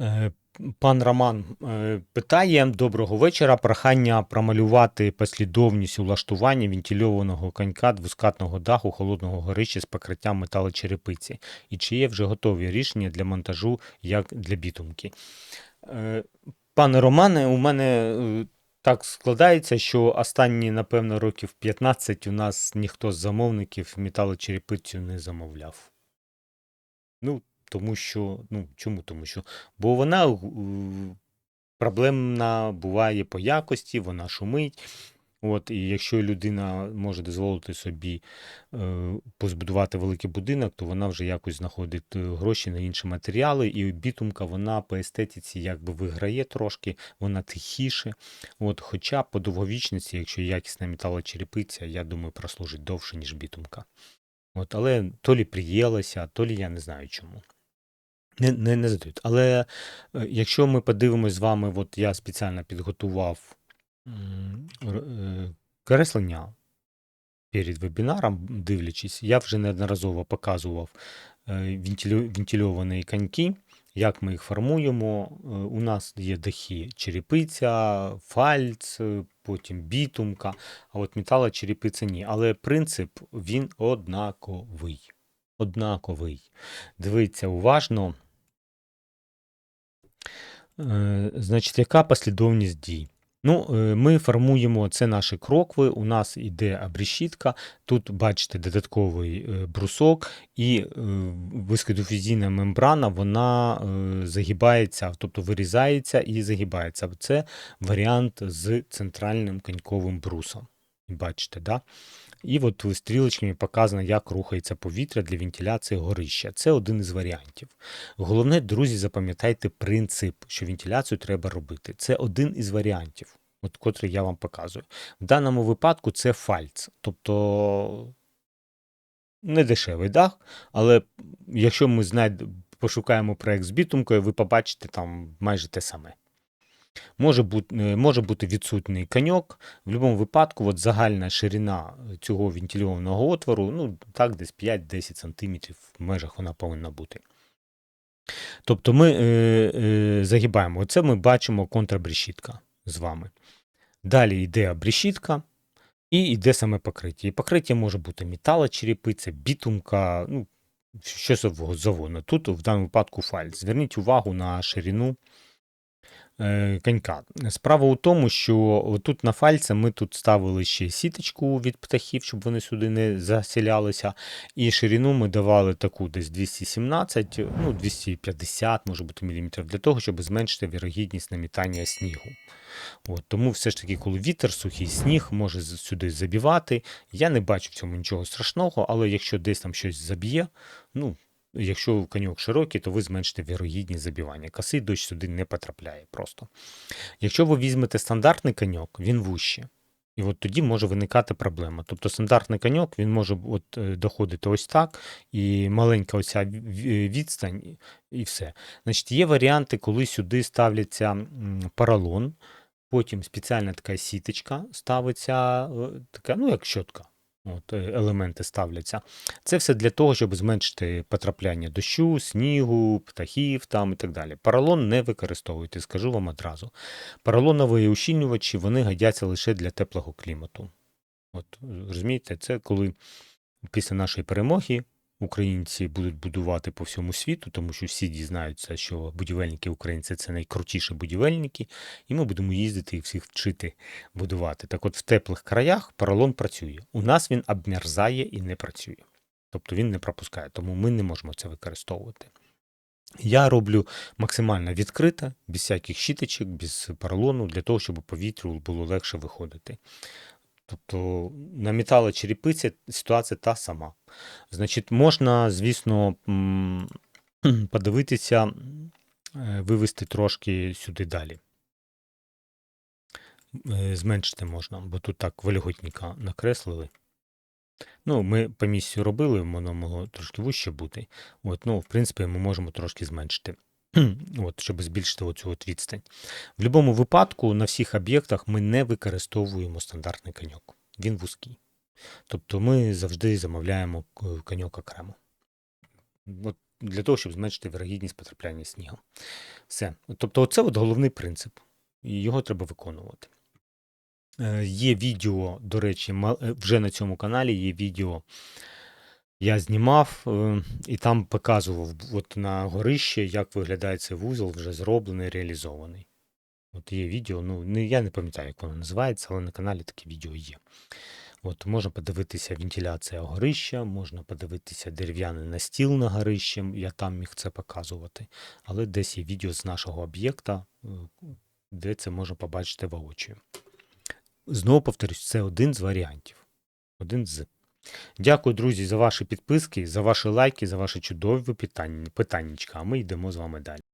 Е, Пан Роман е, питає: Доброго вечора. Прохання промалювати послідовність улаштування вентильованого конька двоскатного даху холодного горища з покриттям металочерепиці. І чи є вже готові рішення для монтажу, як для бітумки? Е, Пане Романе, у мене так складається, що останні, напевно, років 15 у нас ніхто з замовників металочерепицю не замовляв. Ну, тому що, ну, чому? Тому що, бо вона проблемна буває по якості, вона шумить. От, і якщо людина може дозволити собі е, позбудувати великий будинок, то вона вже якось знаходить е, гроші на інші матеріали, і бітумка вона по естетиці якби виграє трошки, вона тихіше. От, хоча по довговічності, якщо якісна металочерепиця, я думаю, прослужить довше, ніж бітумка. От, але то лі приїлася, то лі я не знаю чому. Не, не, не задають. Але е, якщо ми подивимось з вами, от я спеціально підготував е, креслення перед вебінаром, дивлячись, я вже неодноразово показував е, вентильовані коньки, як ми їх формуємо. У нас є дахи черепиця, фальц, потім бітумка, а от металочерепиця ні. Але принцип він однаковий. Однаковий. Дивіться уважно. Е, Значить, яка послідовність дій? Ну, е, ми формуємо це наші крокви. У нас іде абрішітка. Тут бачите додатковий е, брусок, і вискодофізійна мембрана вона загибається, тобто вирізається і загибається. Це варіант з центральним коньковим брусом. Бачите, да? І от стрілочками показано, як рухається повітря для вентиляції горища. Це один із варіантів. Головне, друзі, запам'ятайте принцип, що вентиляцію треба робити. Це один із варіантів, от котрий я вам показую. В даному випадку це фальц, тобто не дешевий дах, але якщо ми знайд... пошукаємо проект з бітумкою, ви побачите там майже те саме. Може бути, е, може бути відсутній коньок. В будь-якому випадку, от загальна ширина цього вентильованого отвору, ну так, десь 5-10 см в межах вона повинна бути. Тобто ми е, е, загибаємо. Оце ми бачимо контрабрішітка з вами. Далі йде абрішітка і йде саме покриття. І покриття може бути металочерепиця, бітумка, ну, що завгодно. Тут в даному випадку фальц. Зверніть увагу на ширину е, конька. Справа у тому, що тут на фальце ми тут ставили ще сіточку від птахів, щоб вони сюди не засілялися. І ширину ми давали таку десь 217, ну 250, може бути міліметрів, для того, щоб зменшити вірогідність намітання снігу. От, тому все ж таки, коли вітер, сухий сніг може сюди забівати. Я не бачу в цьому нічого страшного, але якщо десь там щось заб'є, ну. Якщо коньок широкий, то ви зменшите вірогідність забивання. Косий дощ сюди не потрапляє просто. Якщо ви візьмете стандартний коньок, він вужче. І от тоді може виникати проблема. Тобто стандартний коньок він може от, е, доходити ось так, і маленька оця ві- відстань, і- все. Значить, є варіанти, коли сюди ставляться поролон, потім спеціальна така сіточка ставиться, е, така, ну як щотка. От, е, елементи ставляться. Це все для того, щоб зменшити потрапляння дощу, снігу, птахів там і так далі. Поролон не використовуйте, скажу вам одразу. Поролонові ущільнювачі вони годяться лише для теплого клімату. От, розумієте, це коли після нашої перемоги українці будуть будувати по всьому світу, тому що всі дізнаються, що будівельники українці це найкрутіші будівельники, і ми будемо їздити і всіх вчити будувати. Так от в теплих краях поролон працює. У нас він обмерзає і не працює. Тобто він не пропускає, тому ми не можемо це використовувати. Я роблю максимально відкрите, без всяких щіточок, без поролону, для того, щоб повітрю було легше виходити. Тобто на металочерепиці ситуація та сама. Значить, можна, звісно, подивитися, е, вивести трошки сюди далі. Е, Зменшити можна, бо тут так вольготника накреслили. Ну, ми по місці робили, воно могло трошки вище бути. От, ну, в принципі, ми можемо трошки зменшити, от, щоб збільшити оцю от відстань. В будь-якому випадку на всіх об'єктах ми не використовуємо стандартний коньок. Він вузький. Тобто ми завжди замовляємо коньок окремо. От для того, щоб зменшити вірогідність потрапляння снігу. Все. Тобто, от головний принцип. І його треба виконувати. Е, Є відео, до речі, е, вже на цьому каналі є відео. Я знімав е, і там показував от на горище, як виглядає цей вузол, вже зроблений, реалізований. От є відео, ну не, я не пам'ятаю, як воно називається, але на каналі таке відео є. От можна подивитися вентиляція горища, можна подивитися дерев'яний настіл на горище, я там міг це показувати. Але десь є відео з нашого об'єкта, е, де це можна побачити воочию. Знову повторюсь, це один з варіантів. Один з. Дякую, друзі, за ваші підписки, за ваші лайки, за ваші чудові питання. А ми йдемо з вами далі.